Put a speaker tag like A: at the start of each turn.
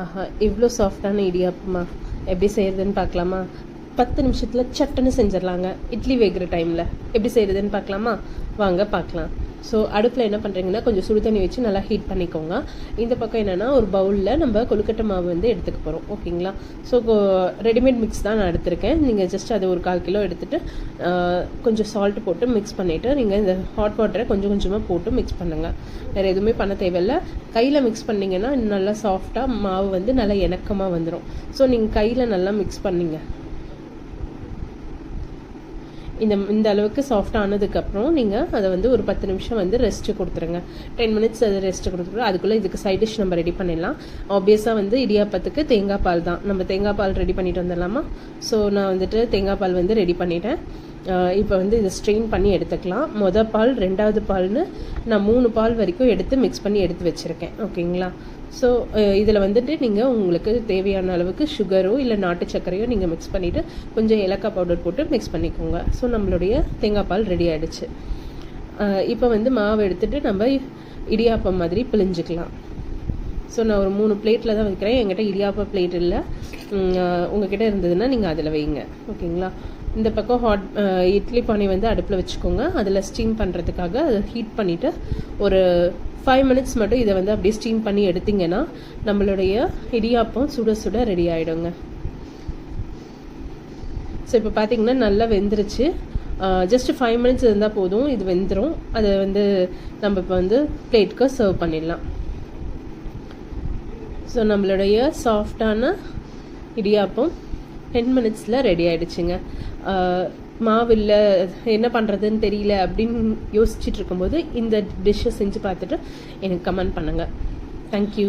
A: ஆஹா இவ்வளோ சாஃப்டான இடியாப்பமா எப்படி செய்யறதுன்னு பார்க்கலாமா? பத்து நிமிஷத்தில் சட்டுன்னு செஞ்சிடலாங்க. இட்லி வேகிற டைமில் எப்படி செய்யறதுன்னு பார்க்கலாமா? வாங்க பார்க்கலாம். ஸோ அடுப்பில் என்ன பண்ணுறீங்கன்னா கொஞ்சம் சுடு தண்ணி வச்சு நல்லா ஹீட் பண்ணிக்கோங்க. இந்த பக்கம் என்னென்னா ஒரு பவுலில் நம்ம கொழுக்கட்டை மாவு வந்து எடுத்துக்க போகிறோம் ஓகேங்களா? ஸோ ரெடிமேட் மிக்ஸ் தான் நான் எடுத்திருக்கேன். நீங்கள் ஜஸ்ட் அதை ஒரு கால் கிலோ எடுத்துகிட்டு கொஞ்சம் சால்ட் போட்டு மிக்ஸ் பண்ணிவிட்டு நீங்கள் இந்த ஹாட் வாட்டரை கொஞ்சம் கொஞ்சமாக போட்டு மிக்ஸ் பண்ணுங்கள் வேறு எதுவுமே பண்ண தேவையில்ல. கையில் மிக்ஸ் பண்ணிங்கன்னா நல்லா சாஃப்டாக மாவு வந்து நல்லா இணக்கமாக வந்துடும் ஸோ நீங்கள் கையில் நல்லா மிக்ஸ் பண்ணிங்க. இந்த இந்த அளவுக்கு சாஃப்ட் ஆனதுக்கப்புறம் நீங்கள் அதை வந்து ஒரு பத்து நிமிஷம் வந்து ரெஸ்ட்டு கொடுத்துருங்க. டென் மினிட்ஸ் அது ரெஸ்ட் கொடுத்துருங்க. அதுக்குள்ளே இதுக்கு சைட் டிஷ் நம்ம ரெடி பண்ணிடலாம். ஆப்வியஸாக வந்து இடியாப்பத்துக்கு தேங்காய் பால் தான். நம்ம தேங்காய் பால் ரெடி பண்ணிட்டு வந்துடலாமா? ஸோ நான் வந்துட்டு தேங்காய் பால் வந்து ரெடி பண்ணிட்டேன். இப்போ வந்து இதை ஸ்ட்ரெயின் பண்ணி எடுத்துக்கலாம். மொதல் பால் ரெண்டாவது பால்னு நான் மூணு பால் வரைக்கும் எடுத்து மிக்ஸ் பண்ணி எடுத்து வச்சுருக்கேன். ஓகேங்களா? ஸோ இதில் வந்துட்டு நீங்கள் உங்களுக்கு தேவையான அளவுக்கு சுகரோ இல்லை நாட்டு சர்க்கரையோ நீங்கள் மிக்ஸ் பண்ணிவிட்டு கொஞ்சம் ஏலக்காய் பவுடர் போட்டு மிக்ஸ் பண்ணிக்கோங்க. ஸோ நம்மளுடைய தேங்காய் பால் ரெடி ஆகிடுச்சு இப்போ வந்து மாவு எடுத்துகிட்டு நம்ம இடியாப்பம் மாதிரி பிழிஞ்சிக்கலாம். ஸோ நான் ஒரு மூணு பிளேட்டில் தான் வைக்கிறேன். என்கிட்ட இடியாப்ப பிளேட் இல்லை. உங்ககிட்ட இருந்ததுன்னா நீங்கள் அதில் வைங்க. ஓகேங்களா? இந்த பக்கம் ஹாட் இட்லி பானை வந்து அடுப்பில் வச்சுக்கோங்க. அதில் ஸ்டீம் பண்ணுறதுக்காக அதை ஹீட் பண்ணிவிட்டு ஒரு ஃபைவ் மினிட்ஸ் மட்டும் இதை வந்து அப்படியே ஸ்டீம் பண்ணி எடுத்திங்கன்னா நம்மளுடைய இடியாப்பம் சுட சுட ரெடி ஆகிடுங்க ஸோ இப்போ பார்த்தீங்கன்னா நல்லா வெந்துருச்சு. ஜஸ்ட் ஃபைவ் மினிட்ஸ் இருந்தால் போதும். இது வெந்துடும் அதை வந்து நம்ம இப்போ வந்து பிளேட்க்கு சர்வ் பண்ணிடலாம். ஸோ நம்மளுடைய சாஃப்டான இடியாப்பம் டென் மினிட்ஸில் ரெடி ஆகிடுச்சுங்க மாவு இல்லை என்ன பண்ணுறதுன்னு தெரியல அப்படின்னு யோசிச்சுட்டு இருக்கும்போது இந்த டிஷ்ஷை செஞ்சு பார்த்துட்டு எனக்கு கமெண்ட் பண்ணுங்கள் தேங்க்யூ